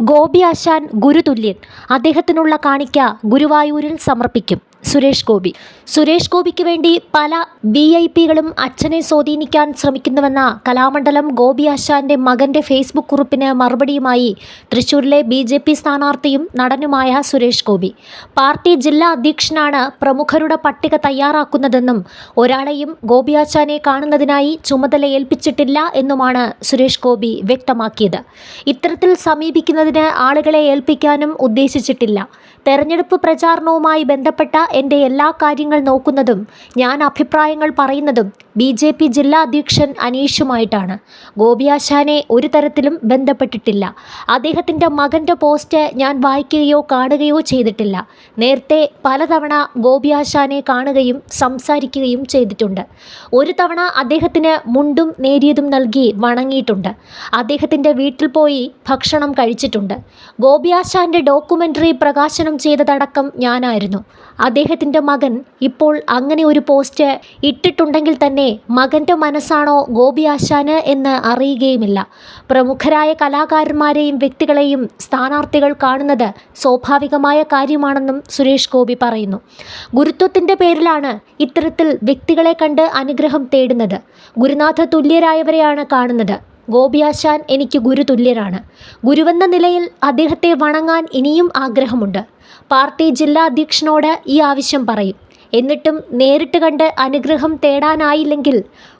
ഗോപി ആശാൻ ഗുരുതുല്യൻ. അദ്ദേഹത്തിനുള്ള കാണിക്ക ഗുരുവായൂരിൽ സമർപ്പിക്കും. സുരേഷ് ഗോപി. സുരേഷ് ഗോപിക്ക് വേണ്ടി പല വി ഐ പികളും അച്ഛനെ സ്വാധീനിക്കാൻ ശ്രമിക്കുന്നുവെന്ന കലാമണ്ഡലം ഗോപി ആശാന്റെ മകന്റെ ഫേസ്ബുക്ക് കുറിപ്പിന് മറുപടിയുമായി തൃശൂരിലെ ബി ജെ പി സ്ഥാനാർത്ഥിയും നടനുമായ സുരേഷ് ഗോപി. പാർട്ടി ജില്ലാ അധ്യക്ഷനാണ് പ്രമുഖരുടെ പട്ടിക തയ്യാറാക്കുന്നതെന്നും ഒരാളെയും ഗോപി ആശാനെ കാണുന്നതിനായി ചുമതല ഏൽപ്പിച്ചിട്ടില്ല എന്നുമാണ് സുരേഷ് ഗോപി വ്യക്തമാക്കിയത്. ഇത്തരത്തിൽ സമീപിക്കുന്നതിന് ആളുകളെ ഏൽപ്പിക്കാനും ഉദ്ദേശിച്ചിട്ടില്ല. തെരഞ്ഞെടുപ്പ് പ്രചാരണവുമായി ബന്ധപ്പെട്ട എന്റെ എല്ലാ കാര്യങ്ങൾ നോക്കുന്നതും ഞാൻ അഭിപ്രായങ്ങൾ പറയുന്നതും ബി ജെ പി ജില്ലാ അധ്യക്ഷൻ അനീഷുമായിട്ടാണ്. ഗോപിയാശാനെ ഒരു തരത്തിലും ബന്ധപ്പെട്ടിട്ടില്ല. അദ്ദേഹത്തിന്റെ മകന്റെ പോസ്റ്റ് ഞാൻ വായിക്കുകയോ കാണുകയോ ചെയ്തിട്ടില്ല. നേരത്തെ പലതവണ ഗോപിയാശാനെ കാണുകയും സംസാരിക്കുകയും ചെയ്തിട്ടുണ്ട്. ഒരു തവണ അദ്ദേഹത്തിന് മുണ്ടും നേരിയതും നൽകി വണങ്ങിയിട്ടുണ്ട്. അദ്ദേഹത്തിന്റെ വീട്ടിൽ പോയി ഭക്ഷണം കഴിച്ചിട്ടുണ്ട്. ഗോപിയാശാന്റെ ഡോക്യുമെന്ററി പ്രകാശനം ചെയ്തതടക്കം ഞാനായിരുന്നു. അദ്ദേഹത്തിന്റെ മകൻ ഇപ്പോൾ അങ്ങനെ ഒരു പോസ്റ്റ് ഇട്ടിട്ടുണ്ടെങ്കിൽ തന്നെ മകന്റെ മനസ്സാണോ ഗോപി ആശാന് എന്ന് അറിയുകയുമില്ല. പ്രമുഖരായ കലാകാരന്മാരെയും വ്യക്തികളെയും സ്ഥാനാർത്ഥികൾ കാണുന്നത് സ്വാഭാവികമായ കാര്യമാണെന്നും സുരേഷ് ഗോപി പറയുന്നു. ഗുരുത്വത്തിന്റെ പേരിലാണ് ഇത്തരത്തിൽ വ്യക്തികളെ കണ്ട് അനുഗ്രഹം തേടുന്നത്. ഗുരുനാഥ തുല്യരായവരെയാണ് കാണുന്നത്. ഗോപിയാശാൻ എനിക്ക് ഗുരുതുല്യരാണ്. ഗുരുവെന്ന നിലയിൽ അദ്ദേഹത്തെ വണങ്ങാൻ ഇനിയും ആഗ്രഹമുണ്ട്. പാർട്ടി ജില്ലാ അധ്യക്ഷനോട് ഈ ആവശ്യം പറയും. എന്നിട്ടും നേരിട്ട് കണ്ട് അനുഗ്രഹം തേടാനായില്ലെങ്കിൽ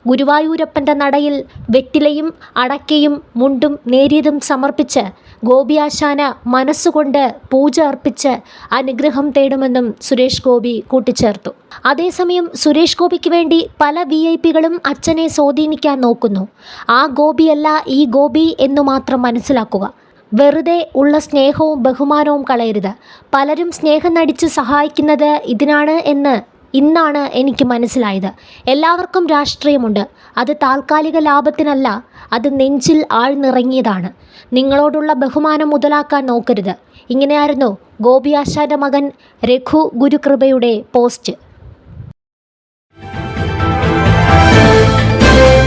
ഗുരുവായൂരപ്പന്റെ നടയിൽ വെറ്റിലയും അടക്കയും മുണ്ടും നേരിയതും സമർപ്പിച്ച് ഗോപിയാശാന മനസ്സുകൊണ്ട് പൂജ അർപ്പിച്ച് അനുഗ്രഹം തേടുമെന്നും സുരേഷ് ഗോപി കൂട്ടിച്ചേർത്തു. അതേസമയം സുരേഷ് ഗോപിക്ക് വേണ്ടി പല വി ഐ പികളും അച്ഛനെ സ്വാധീനിക്കാൻ നോക്കുന്നു. ആ ഗോപിയല്ല ഈ ഗോപി എന്നു മാത്രം മനസ്സിലാക്കുക. വെറുതെ ഉള്ള സ്നേഹവും ബഹുമാനവും കളയരുത്. പലരും സ്നേഹം നടിച്ച് സഹായിക്കുന്നത് ഇതിനാണ് എന്ന് ഇന്നാണ് എനിക്ക് മനസ്സിലായത്. എല്ലാവർക്കും രാഷ്ട്രീയമുണ്ട്. അത് താൽക്കാലിക ലാഭത്തിനല്ല അത് നെഞ്ചിൽ ആഴ്ന്നിറങ്ങിയതാണ്. നിങ്ങളോടുള്ള ബഹുമാനം മുതലാക്കാൻ നോക്കരുത്. ഇങ്ങനെയായിരുന്നു ഗോപിയാശാന്റെ മകൻ രഘു ഗുരുകൃപയുടെ പോസ്റ്റ്.